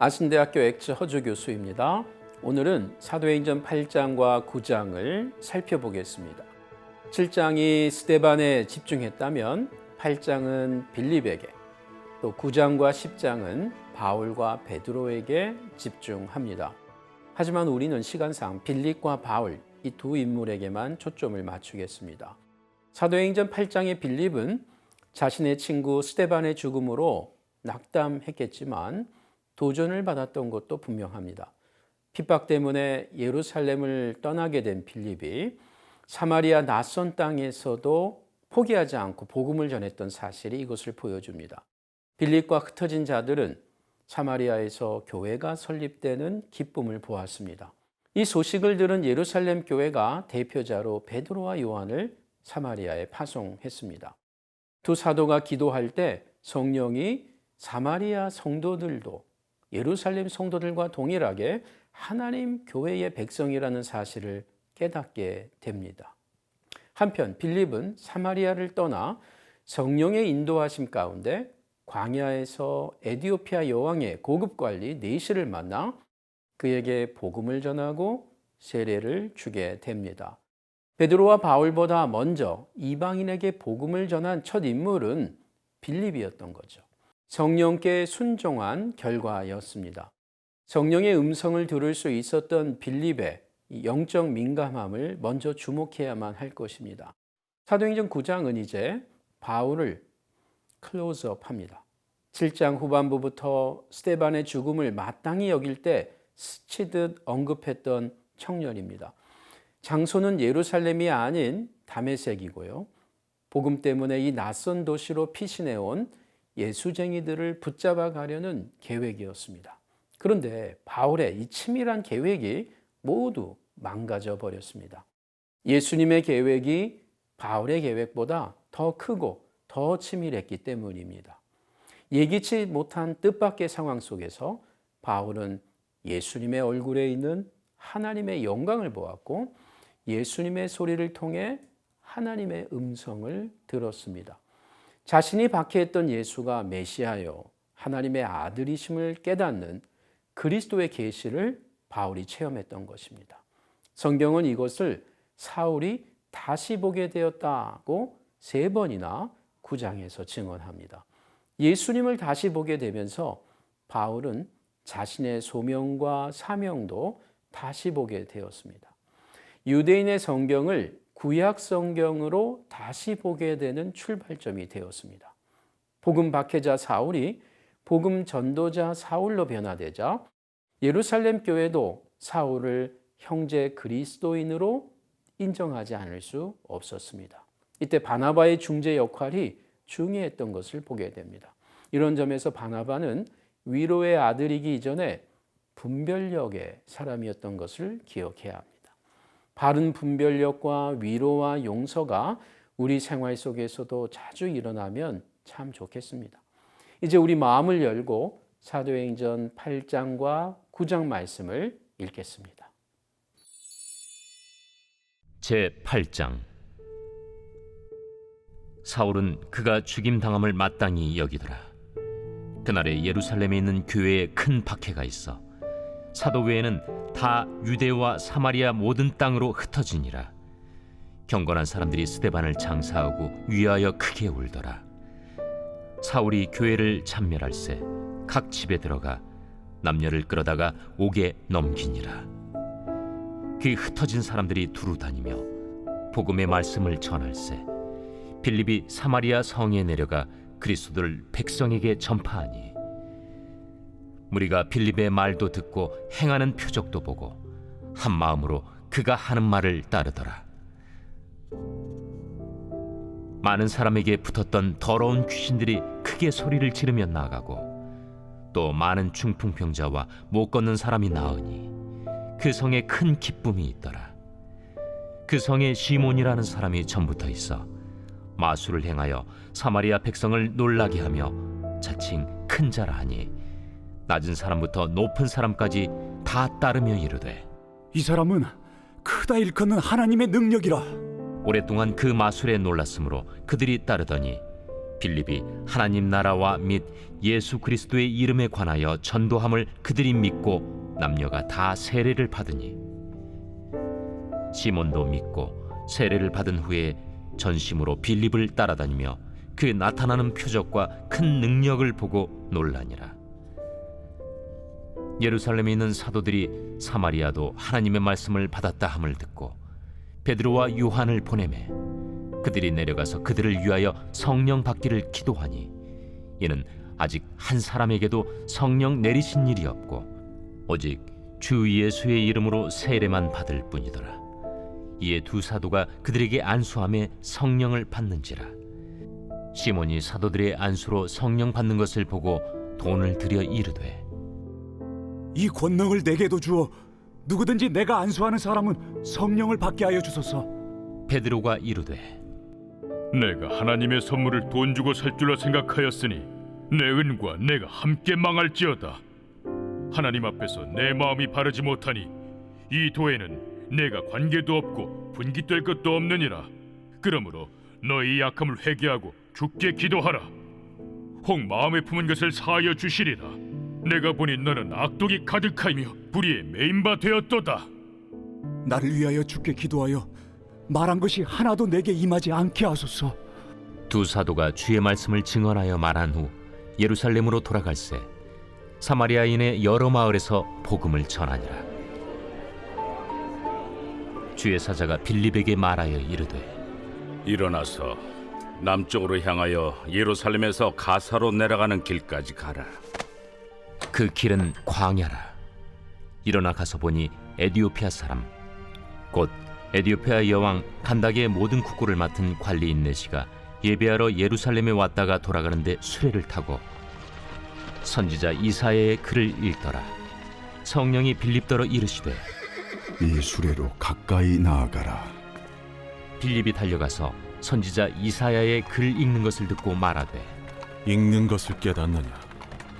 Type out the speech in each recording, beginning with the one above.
아신대학교 엑츠 허주 교수입니다. 오늘은 사도행전 8장과 9장을 살펴보겠습니다. 7장이 스테반에 집중했다면 8장은 빌립에게 또 9장과 10장은 바울과 베드로에게 집중합니다. 하지만 우리는 시간상 빌립과 바울 이 두 인물에게만 초점을 맞추겠습니다. 사도행전 8장의 빌립은 자신의 친구 스테반의 죽음으로 낙담했겠지만 도전을 받았던 것도 분명합니다. 핍박 때문에 예루살렘을 떠나게 된 빌립이 사마리아 낯선 땅에서도 포기하지 않고 복음을 전했던 사실이 이것을 보여줍니다. 빌립과 흩어진 자들은 사마리아에서 교회가 설립되는 기쁨을 보았습니다. 이 소식을 들은 예루살렘 교회가 대표자로 베드로와 요한을 사마리아에 파송했습니다. 두 사도가 기도할 때 성령이 사마리아 성도들도 예루살렘 성도들과 동일하게 하나님 교회의 백성이라는 사실을 깨닫게 됩니다. 한편 빌립은 사마리아를 떠나 성령의 인도하심 가운데 광야에서 에디오피아 여왕의 고급 관리 네시를 만나 그에게 복음을 전하고 세례를 주게 됩니다. 베드로와 바울보다 먼저 이방인에게 복음을 전한 첫 인물은 빌립이었던 거죠. 성령께 순종한 결과였습니다. 성령의 음성을 들을 수 있었던 빌립의 영적 민감함을 먼저 주목해야만 할 것입니다. 사도행전 9장은 이제 바울을 클로즈업 합니다. 7장 후반부부터 스테반의 죽음을 마땅히 여길 때 스치듯 언급했던 청년입니다. 장소는 예루살렘이 아닌 다메섹이고요. 복음 때문에 이 낯선 도시로 피신해 온 예수쟁이들을 붙잡아 가려는 계획이었습니다. 그런데 바울의 이 치밀한 계획이 모두 망가져 버렸습니다. 예수님의 계획이 바울의 계획보다 더 크고 더 치밀했기 때문입니다. 예기치 못한 뜻밖의 상황 속에서 바울은 예수님의 얼굴에 있는 하나님의 영광을 보았고 예수님의 소리를 통해 하나님의 음성을 들었습니다. 자신이 박해했던 예수가 메시아요 하나님의 아들이심을 깨닫는 그리스도의 계시를 바울이 체험했던 것입니다. 성경은 이것을 사울이 다시 보게 되었다고 세 번이나 구장에서 증언합니다. 예수님을 다시 보게 되면서 바울은 자신의 소명과 사명도 다시 보게 되었습니다. 유대인의 성경을 구약 성경으로 다시 보게 되는 출발점이 되었습니다. 복음 박해자 사울이 복음 전도자 사울로 변화되자 예루살렘 교회도 사울을 형제 그리스도인으로 인정하지 않을 수 없었습니다. 이때 바나바의 중재 역할이 중요했던 것을 보게 됩니다. 이런 점에서 바나바는 위로의 아들이기 이전에 분별력의 사람이었던 것을 기억해야 합니다. 바른 분별력과 위로와 용서가 우리 생활 속에서도 자주 일어나면 참 좋겠습니다. 이제 우리 마음을 열고 사도행전 8장과 9장 말씀을 읽겠습니다. 제 8장 사울은 그가 죽임 당함을 마땅히 여기더라. 그날에 예루살렘에 있는 교회에 큰 박해가 있어 사도 외에는 다 유대와 사마리아 모든 땅으로 흩어지니라. 경건한 사람들이 스데반을 장사하고 위하여 크게 울더라. 사울이 교회를 참멸할세 각 집에 들어가 남녀를 끌어다가 옥에 넘기니라. 그 흩어진 사람들이 두루 다니며 복음의 말씀을 전할세 빌립이 사마리아 성에 내려가 그리스도를 백성에게 전파하니 무리가 빌립의 말도 듣고 행하는 표적도 보고 한 마음으로 그가 하는 말을 따르더라. 많은 사람에게 붙었던 더러운 귀신들이 크게 소리를 지르며 나가고 또 많은 중풍병자와 못 걷는 사람이 나으니 그 성에 큰 기쁨이 있더라. 그 성에 시몬이라는 사람이 전부터 있어 마술을 행하여 사마리아 백성을 놀라게 하며 자칭 큰 자라 하니 낮은 사람부터 높은 사람까지 다 따르며 이르되 이 사람은 크다 일컫는 하나님의 능력이라. 오랫동안 그 마술에 놀랐으므로 그들이 따르더니 빌립이 하나님 나라와 및 예수 그리스도의 이름에 관하여 전도함을 그들이 믿고 남녀가 다 세례를 받으니 시몬도 믿고 세례를 받은 후에 전심으로 빌립을 따라다니며 그 나타나는 표적과 큰 능력을 보고 놀라니라 예루살렘에 있는 사도들이 사마리아도 하나님의 말씀을 받았다 함을 듣고 베드로와 요한을 보내매 그들이 내려가서 그들을 위하여 성령 받기를 기도하니 이는 아직 한 사람에게도 성령 내리신 일이 없고 오직 주 예수의 이름으로 세례만 받을 뿐이더라. 이에 두 사도가 그들에게 안수함에 성령을 받는지라. 시몬이 사도들의 안수로 성령 받는 것을 보고 돈을 들여 이르되 이 권능을 내게도 주어 누구든지 내가 안수하는 사람은 성령을 받게 하여 주소서. 베드로가 이르되 내가 하나님의 선물을 돈 주고 살 줄로 생각하였으니 내 은과 내가 함께 망할지어다. 하나님 앞에서 내 마음이 바르지 못하니 이 도에는 내가 관계도 없고 분깃될 것도 없느니라. 그러므로 너희 약함을 회개하고 죽게 기도하라. 혹 마음에 품은 것을 사하여 주시리라. 내가 보니 너는 악독이 가득하며 불의에 메인바 되었도다. 나를 위하여 주께 기도하여 말한 것이 하나도 내게 임하지 않게 하소서. 두 사도가 주의 말씀을 증언하여 말한 후 예루살렘으로 돌아갈새 사마리아인의 여러 마을에서 복음을 전하니라 주의 사자가 빌립에게 말하여 이르되 일어나서 남쪽으로 향하여 예루살렘에서 가사로 내려가는 길까지 가라. 그 길은 광야라 일어나 가서 보니 에디오피아 사람 곧 에디오피아 여왕 간닥의 모든 국고를 맡은 관리인 네시가 예배하러 예루살렘에 왔다가 돌아가는데 수레를 타고 선지자 이사야의 글을 읽더라 성령이 빌립더러 이르시되 이 수레로 가까이 나아가라. 빌립이 달려가서 선지자 이사야의 글 읽는 것을 듣고 말하되 읽는 것을 깨닫느냐?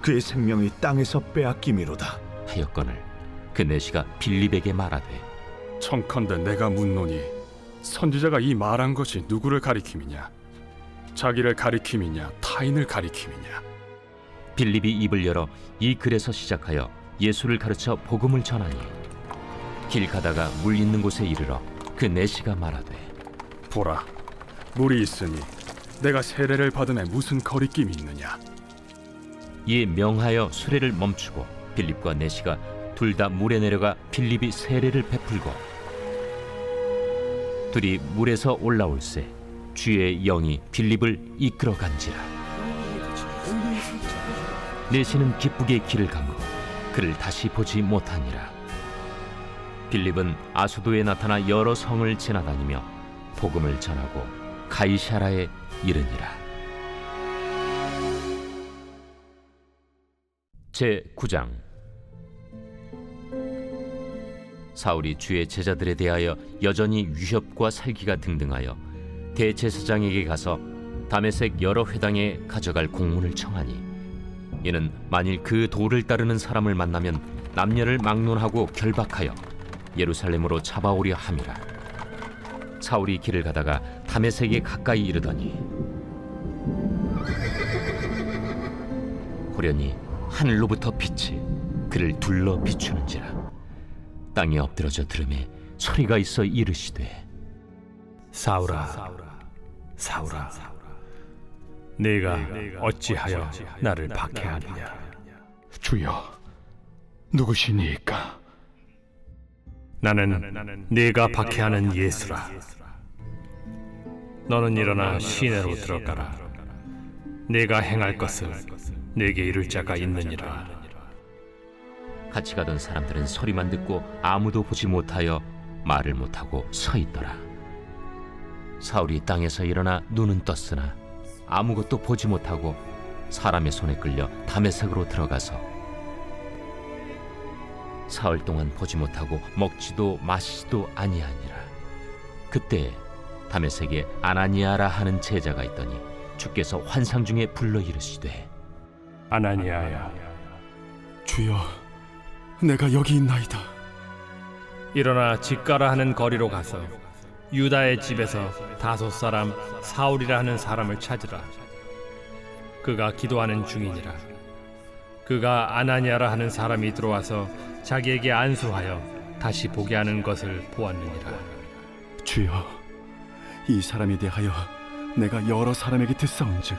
그의 생명이 땅에서 빼앗김이로다. 하였거늘 그 내시가 빌립에게 말하되 청컨대 내가 묻노니 선지자가 이 말한 것이 누구를 가리킴이냐? 자기를 가리킴이냐? 타인을 가리킴이냐? 빌립이 입을 열어 이 글에서 시작하여 예수를 가르쳐 복음을 전하니 길 가다가 물 있는 곳에 이르러 그 내시가 말하되 보라, 물이 있으니 내가 세례를 받음에 무슨 거리낌이 있느냐? 이에 명하여 수레를 멈추고 빌립과 내시가 둘 다 물에 내려가 빌립이 세례를 베풀고 둘이 물에서 올라올새 주의 영이 빌립을 이끌어 간지라. 내시는 기쁘게 길을 가므로 그를 다시 보지 못하니라. 빌립은 아수도에 나타나 여러 성을 지나다니며 복음을 전하고 가이샤라에 이르니라 제 9장. 사울이 주의 제자들에 대하여 여전히 위협과 살기가 등등하여 대제사장에게 가서 다메섹 여러 회당에 가져갈 공문을 청하니 이는 만일 그 도를 따르는 사람을 만나면 남녀를 막론하고 결박하여 예루살렘으로 잡아오려 함이라. 사울이 길을 가다가 다메섹에 가까이 이르더니 호련히 하늘로부터 빛이 그를 둘러 비추는지라 땅에 엎드러져 들음에 소리가 있어 이르시되 사울아, 사울아, 네가 어찌하여 나를 박해하느냐? 주여, 누구시니까? 나는 네가 박해하는 예수라. 너는 일어나 시내로 들어가라. 네가 행할 것을 네게 이룰 자가 있느니라. 같이 가던 사람들은 소리만 듣고 아무도 보지 못하여 말을 못하고 서 있더라 사울이 땅에서 일어나 눈은 떴으나 아무것도 보지 못하고 사람의 손에 끌려 다메섹으로 들어가서 사흘 동안 보지 못하고 먹지도 마시지도 아니하니라 그때 다메섹에 아나니아라 하는 제자가 있더니 주께서 환상 중에 불러 이르시되 아나니아야. 주여, 내가 여기 있나이다. 일어나 집 가라 하는 거리로 가서 유다의 집에서 다섯 사람 사울이라 하는 사람을 찾으라. 그가 기도하는 중이니라. 그가 아나니아라 하는 사람이 들어와서 자기에게 안수하여 다시 보게 하는 것을 보았느니라. 주여, 이 사람에 대하여 내가 여러 사람에게 듣사온즉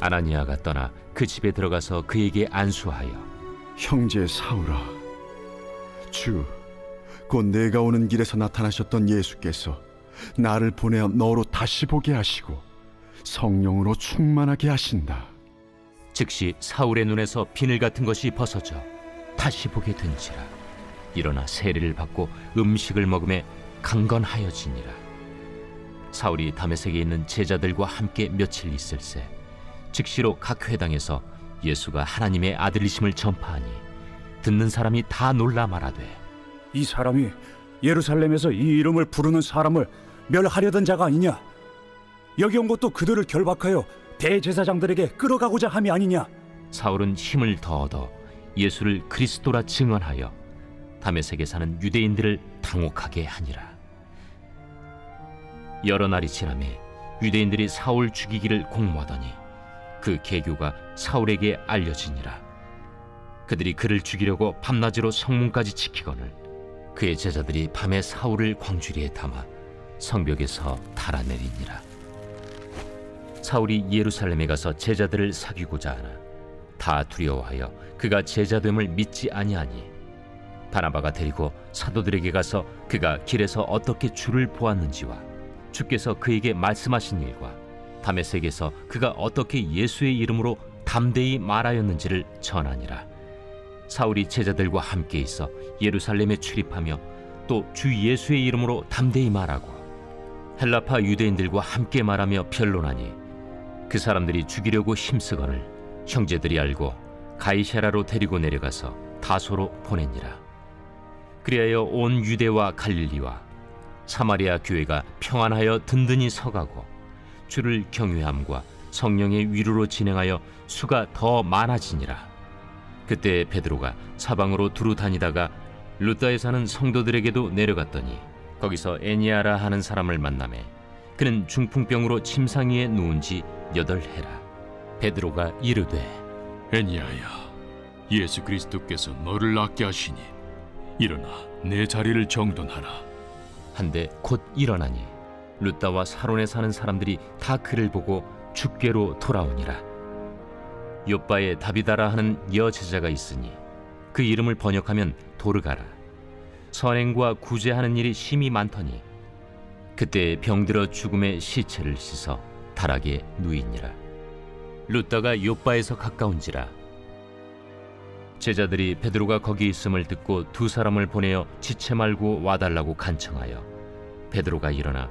아나니아가 떠나 그 집에 들어가서 그에게 안수하여 형제 사울아, 주, 곧 내가 오는 길에서 나타나셨던 예수께서 나를 보내어 너로 다시 보게 하시고 성령으로 충만하게 하신다. 즉시 사울의 눈에서 비늘 같은 것이 벗어져 다시 보게 된지라 일어나 세례를 받고 음식을 먹음에 강건하여지니라 사울이 다메섹에 있는 제자들과 함께 며칠 있을새 즉시로 각 회당에서 예수가 하나님의 아들이심을 전파하니 듣는 사람이 다 놀라 말하되 이 사람이 예루살렘에서 이 이름을 부르는 사람을 멸하려던 자가 아니냐? 여기 온 것도 그들을 결박하여 대제사장들에게 끌어가고자 함이 아니냐? 사울은 힘을 더 얻어 예수를 그리스도라 증언하여 다메섹에 사는 유대인들을 당혹하게 하니라. 여러 날이 지나매 유대인들이 사울 죽이기를 공모하더니 그 계교가 사울에게 알려지니라. 그들이 그를 죽이려고 밤낮으로 성문까지 지키거늘 그의 제자들이 밤에 사울을 광주리에 담아 성벽에서 달아내리니라. 사울이 예루살렘에 가서 제자들을 사귀고자 하나 다 두려워하여 그가 제자됨을 믿지 아니하니 바나바가 데리고 사도들에게 가서 그가 길에서 어떻게 주를 보았는지와 주께서 그에게 말씀하신 일과 다메섹에서 그가 어떻게 예수의 이름으로 담대히 말하였는지를 전하니라 사울이 제자들과 함께 있어 예루살렘에 출입하며 또 주 예수의 이름으로 담대히 말하고 헬라파 유대인들과 함께 말하며 변론하니 그 사람들이 죽이려고 힘쓰거늘 형제들이 알고 가이사라로 데리고 내려가서 다소로 보내니라. 그리하여 온 유대와 갈릴리와 사마리아 교회가 평안하여 든든히 서가고 주를 경외함과 성령의 위로로 진행하여 수가 더 많아지니라. 그때 베드로가 사방으로 두루 다니다가 루다에 사는 성도들에게도 내려갔더니 거기서 애니아라 하는 사람을 만나매 그는 중풍병으로 침상 위에 누운 지 여덟 해라. 베드로가 이르되 애니아야, 예수 그리스도께서 너를 낫게 하시니 일어나 내 자리를 정돈하라. 한데 곧 일어나니 루다와 사론에 사는 사람들이 다 그를 보고 죽게로 돌아오니라. 요바에 다비다라 하는 여제자가 있으니 그 이름을 번역하면 도르가라. 선행과 구제하는 일이 심히 많더니 그때 병들어 죽음의 시체를 씻어 다락에 누이니라. 루다가 요바에서 가까운지라 제자들이 베드로가 거기 있음을 듣고 두 사람을 보내어 지체 말고 와달라고 간청하여 베드로가 일어나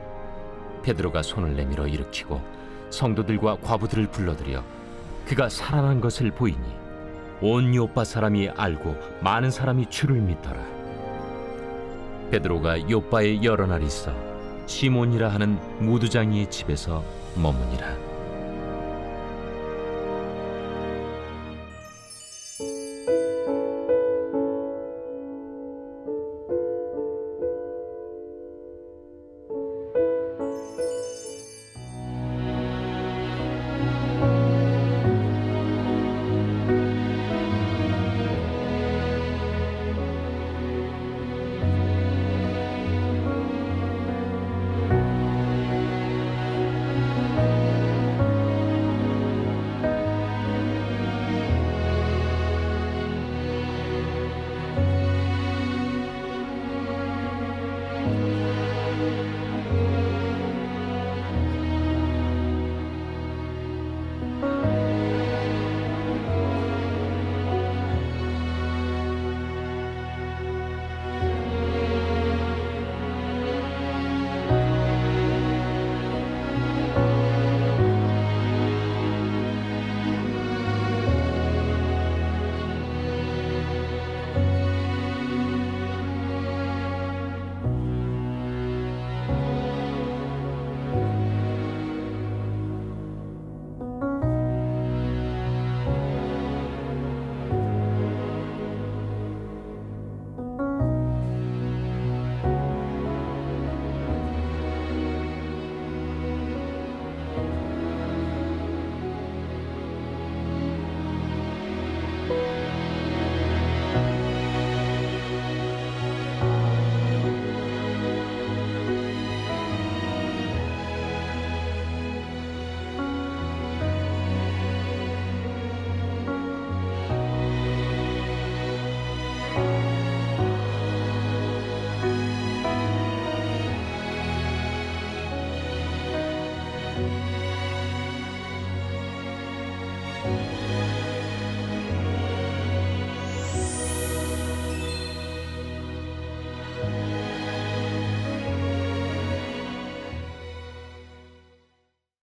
베드로가 손을 내밀어 일으키고 성도들과 과부들을 불러들여 그가 살아난 것을 보이니 온 요파 사람이 알고 많은 사람이 주를 믿더라. 베드로가 요파에 여러 날 있어 시몬이라 하는 무두장이의 집에서 머무니라